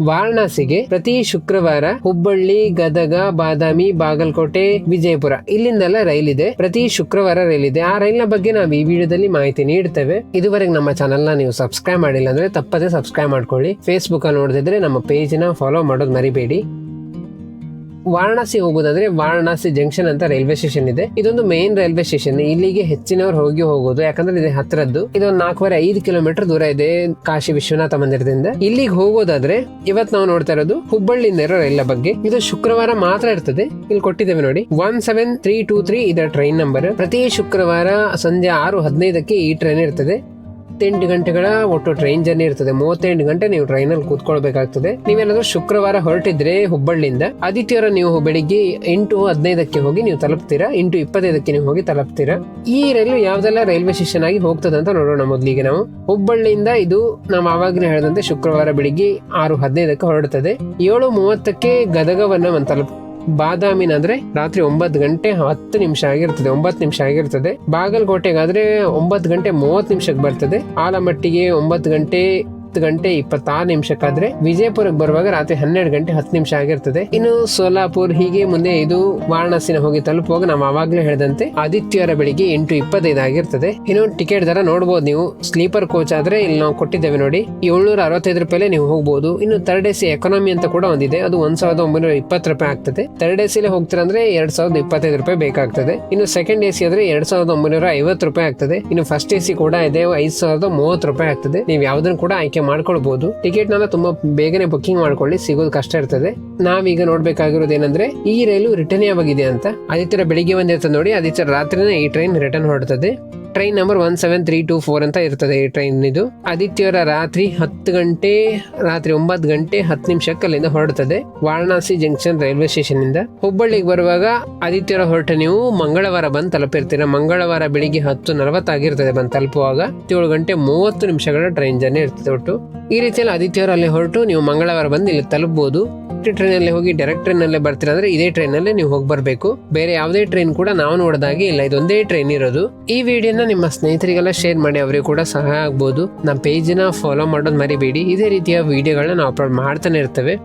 ವಾರಣಾಸಿಗೆ ಪ್ರತಿ ಶುಕ್ರವಾರ ಹುಬ್ಬಳ್ಳಿ, ಗದಗ, ಬಾದಾಮಿ, ಬಾಗಲಕೋಟೆ, ವಿಜಯಪುರ ಇಲ್ಲಿಂದೆಲ್ಲ ರೈಲ್ ಇದೆ ಪ್ರತಿ ಶುಕ್ರವಾರ ರೈಲ್ ಇದೆ ಆ ರೈಲ್ನ ಬಗ್ಗೆ ನಾವು ಈ ವಿಡಿಯೋದಲ್ಲಿ ಮಾಹಿತಿ ನೀಡ್ತೇವೆ. ಇದುವರೆಗೆ ನಮ್ಮ ಚಾನಲ್ನ ನೀವು ಸಬ್ಸ್ಕ್ರೈಬ್ ಮಾಡಿಲ್ಲ ಅಂದ್ರೆ ತಪ್ಪದೆ ಸಬ್ಸ್ಕ್ರೈಬ್ ಮಾಡ್ಕೊಳ್ಳಿ. ಫೇಸ್ಬುಕ್ ಅಲ್ಲಿ ನೋಡದಿದ್ರೆ ನಮ್ಮ ಪೇಜ್ನ ಫಾಲೋ ಮಾಡೋದು ಮರಿಬೇಡಿ. ವಾರಣಾಸಿ ಹೋಗೋದಾದ್ರೆ ವಾರಣಾಸಿ ಜಂಕ್ಷನ್ ಅಂತ ರೈಲ್ವೆ ಸ್ಟೇಷನ್ ಇದೆ. ಇದೊಂದು ಮೇನ್ ರೈಲ್ವೆ ಸ್ಟೇಷನ್. ಇಲ್ಲಿಗೆ ಹೆಚ್ಚಿನವರು ಹೋಗಿ ಹೋಗೋದು. ಯಾಕಂದ್ರೆ ಇದು ಹತ್ರದ್ದು. ಇದೊಂದು ನಾಲ್ಕೂವರೆ ಐದು ಕಿಲೋಮೀಟರ್ ದೂರ ಇದೆ ಕಾಶಿ ವಿಶ್ವನಾಥ ಮಂದಿರದಿಂದ. ಇಲ್ಲಿಗೆ ಹೋಗೋದಾದ್ರೆ ಇವತ್ ನಾವು ನೋಡ್ತಾ ಇರೋದು ಹುಬ್ಬಳ್ಳಿಯಿಂದ ಇರೋ ರೈಲ್ ಬಗ್ಗೆ. ಇದು ಶುಕ್ರವಾರ ಮಾತ್ರ ಇರ್ತದೆ. ಇಲ್ಲಿ ಕೊಟ್ಟಿದ್ದೇವೆ ನೋಡಿ. One seven three two three ಇದರ ಟ್ರೈನ್ ನಂಬರ್ ಪ್ರತಿ ಶುಕ್ರವಾರ ಸಂಜೆ ಆರು ಹದಿನೈದಕ್ಕೆ ಈ ಟ್ರೈನ್ ಇರ್ತದೆ. ಮೂವತ್ತೆಂಟು ಗಂಟೆಗಳ ಒಟ್ಟು ಟ್ರೈನ್ ಜರ್ನಿ ಇರ್ತದೆ. ಮೂವತ್ತೆಂಟು ಗಂಟೆ ನೀವು ಟ್ರೈನ್ ಅಲ್ಲಿ ಕೂತ್ಕೊಳ್ಬೇಕಾಗ್ತದೆ. ನೀವೇನಾದ್ರೂ ಶುಕ್ರವಾರ ಹೊರಟಿದ್ರೆ ಹುಬ್ಬಳ್ಳಿಯಿಂದ ಆದಿತ್ಯವಾರ ನೀವು ಬೆಳಿಗ್ಗೆ ಎಂಟು ಹದಿನೈದಕ್ಕೆ ಹೋಗಿ ನೀವು ತಲುಪ್ತೀರಾ? ಎಂಟು ಇಪ್ಪತ್ತೈದಕ್ಕೆ ನೀವು ಹೋಗಿ ತಲುಪ್ತೀರಾ? ಈ ರೈಲು ಯಾವ್ದೆಲ್ಲ ರೈಲ್ವೆ ಸ್ಟೇಷನ್ ಆಗಿ ಹೋಗ್ತದೆ ಅಂತ ನೋಡೋಣ ಮೊದಲಿಗೆ ನಾವು. ಹುಬ್ಬಳ್ಳಿಯಿಂದ ಇದು ನಾವು ಆವಾಗಲೇ ಹೇಳಿದಂತೆ ಶುಕ್ರವಾರ ಬೆಳಿಗ್ಗೆ ಆರು ಹದಿನೈದಕ್ಕೆ ಹೊರಡುತ್ತದೆ ಏಳು ಮೂವತ್ತಕ್ಕೆ ಗದಗವನ್ನ ಒಂದು ತಲುಪ್ ಬಾದಾಮಿನ ಅಂದ್ರೆ ರಾತ್ರಿ ಒಂಬತ್ತು ಗಂಟೆ ಹತ್ತು ನಿಮಿಷ ಆಗಿರ್ತದೆ, ಒಂಬತ್ತು ನಿಮಿಷ ಆಗಿರ್ತದೆ. ಬಾಗಲಕೋಟೆಗಾದ್ರೆ ಒಂಬತ್ತು ಗಂಟೆ ಮೂವತ್ತು ನಿಮಿಷಕ್ಕೆ ಬರ್ತದೆ. ಆಲಮಟ್ಟಿಗೆ ಒಂಬತ್ತು ಗಂಟೆ ಹತ್ತು ಗಂಟೆ ಇಪ್ಪತ್ತಾರು ನಿಮಿಷಕ್ಕಾದ್ರೆ ವಿಜಯಪುರಕ್ಕೆ ಬರುವಾಗ ರಾತ್ರಿ ಹನ್ನೆರಡು ಗಂಟೆ ಹತ್ತು ನಿಮಿಷ ಆಗಿರ್ತದೆ. ಇನ್ನು ಸೋಲಾಪುರ್ ಹೀಗೆ ಮುಂದೆ ಇದು ವಾರಣಾಸಿನ ಹೋಗಿ ತಲುಪುವಾಗ ನಾವು ಆವಾಗಲೇ ಹೇಳಿದಂತೆ ಆದಿತ್ಯವಾರ ಬೆಳಿಗ್ಗೆ ಎಂಟು ಇಪ್ಪತ್ತೈದು ಆಗಿರ್ತದೆ. ಇನ್ನು ಟಿಕೆಟ್ ದರ ನೋಡಬಹುದು ನೀವು. ಸ್ಲೀಪರ್ ಕೋಚ್ ಆದ್ರೆ ಇಲ್ಲಿ ನಾವು ಕೊಟ್ಟಿದ್ದೇವೆ ನೋಡಿ. ಏಳ್ನೂರ ಅರವತ್ತೈದು ರೂಪಾಯಿ ನೀವು ಹೋಗಬಹುದು ಇನ್ನು ತರ್ಡ್ ಎಸಿ ಎಕಾನಮಿ ಅಂತ ಕೂಡ ಒಂದಿದೆ. ಅದು ಒಂದ್ ಸಾವಿರದ ಒಂಬೈನೂರ ಇಪ್ಪತ್ತು ರೂಪಾಯಿ ಆಗ್ತದೆ. ತರ್ಡ್ ಎಸಿ ಲೆ ಹೋಗ್ತೀರಾ ಅಂದ್ರೆ ಎರಡ್ ಸಾವಿರದ ಇಪ್ಪತ್ತೈದು ರೂಪಾಯಿ ಬೇಕಾಗ್ತದೆ. ಇನ್ನು ಸೆಕೆಂಡ್ ಎಸಿ ಆದ್ರೆ ಎರಡ್ ಸಾವಿರದ ಒಂಬೈನೂರ ಐವತ್ತು ರೂಪಾಯಿ ಆಗ್ತದೆ. ಇನ್ನು ಫಸ್ಟ್ ಎಸಿ ಕೂಡ ಇದೆ. ಐದ್ ಸಾವಿರದ ಮೂವತ್ತು ರೂಪಾಯಿ ಆಗ್ತದೆ. ನೀವು ಯಾವ್ದನ್ನು ಕೂಡ ಆಯ್ಕೆ ಮಾಡ್ಕೊಳ್ಬಹುದು ಟಿಕೆಟ್ನ ತುಂಬಾ ಬೇಗನೆ ಬುಕ್ಕಿಂಗ್ ಮಾಡ್ಕೊಳ್ಳಿ, ಸಿಗೋದು ಕಷ್ಟ ಇರ್ತದೆ. ನಾವೀಗ ನೋಡ್ಬೇಕಾಗಿರೋದು ಏನಂದ್ರೆ, ಈ ರೈಲು ರಿಟರ್ನ್ ಯಾವಾಗಿದೆ ಅಂತ. ಆದಿತ್ಯರ ಬೆಳಿಗ್ಗೆ ಒಂದಿರ್ತದೆ ನೋಡಿ, ಆದಿತ್ಯರ ರಾತ್ರಿನೇ ಈ train return ಹೊರಡ್ತದೆ. Train number one seven three two four ಅಂತ ಇರ್ತದೆ ಈ ಟ್ರೈನ್ ಇದು. ಆದಿತ್ಯವಾರ ರಾತ್ರಿ ಹತ್ತು ಗಂಟೆ, ರಾತ್ರಿ ಒಂಬತ್ತು ಗಂಟೆ ಹತ್ತು ನಿಮಿಷಕ್ಕೆ ಅಲ್ಲಿಂದ ಹೊರಡ್ತದೆ ವಾರಣಾಸಿ ಜಂಕ್ಷನ್ ರೈಲ್ವೆ ಸ್ಟೇಷನ್ ಇಂದ. ಹುಬ್ಬಳ್ಳಿಗೆ ಬರುವಾಗ ಆದಿತ್ಯವಾರ ಹೊರಟ ನೀವು ಮಂಗಳವಾರ ಬಂದು ತಲುಪಿರ್ತೀರ. ಮಂಗಳವಾರ ಬೆಳಿಗ್ಗೆ ಹತ್ತು ನಲವತ್ತಾಗಿರ್ತದೆ ಬಂದು ತಲುಪುವಾಗ ಏಳು ಗಂಟೆ ಮೂವತ್ತು ನಿಮಿಷಗಳ ಟ್ರೈನ್ ಜರ್ನಿ ಇರ್ತದೆ ಒಟ್ಟು. ಈ ರೀತಿಯಲ್ಲಿ ಆದಿತ್ಯವಾರ ಅಲ್ಲಿ ಹೊರಟು ನೀವು ಮಂಗಳವಾರ ಬಂದು ಇಲ್ಲಿ ತಲುಪಬಹುದು ಟ್ರೈನ್ ಅಲ್ಲಿ ಹೋಗಿ ಡೈರೆಕ್ಟ್ ಟ್ರೈನ್ ಅಲ್ಲೇ ಬರ್ತೀರಾ ಅಂದ್ರೆ ಇದೇ ಟ್ರೈನ್ ಅಲ್ಲೇ ನೀವು ಹೋಗಿ ಬರಬೇಕು ಬೇರೆ ಯಾವುದೇ ಟ್ರೈನ್ ಕೂಡ ನಾವು ನೋಡಿದಾಗೆ ಇಲ್ಲ, ಇದೊಂದೇ ಟ್ರೈನ್ ಇರೋದು. ಈ ವಿಡಿಯೋನ ನಿಮ್ಮ ಸ್ನೇಹಿತರಿಗೆಲ್ಲ ಶೇರ್ ಮಾಡಿ, ಅವರಿಗೆ ಕೂಡ ಸಹಾಯ ಆಗ್ಬೋದು. ನಮ್ಮ ಪೇಜ್ನ ಫಾಲೋ ಮಾಡೋದು ಮರಿಬೇಡಿ. ಇದೇ ರೀತಿಯ ವಿಡಿಯೋಗಳನ್ನ ನಾವು ಅಪ್ಲೋಡ್ ಮಾಡ್ತಾನೆ ಇರ್ತೇವೆ.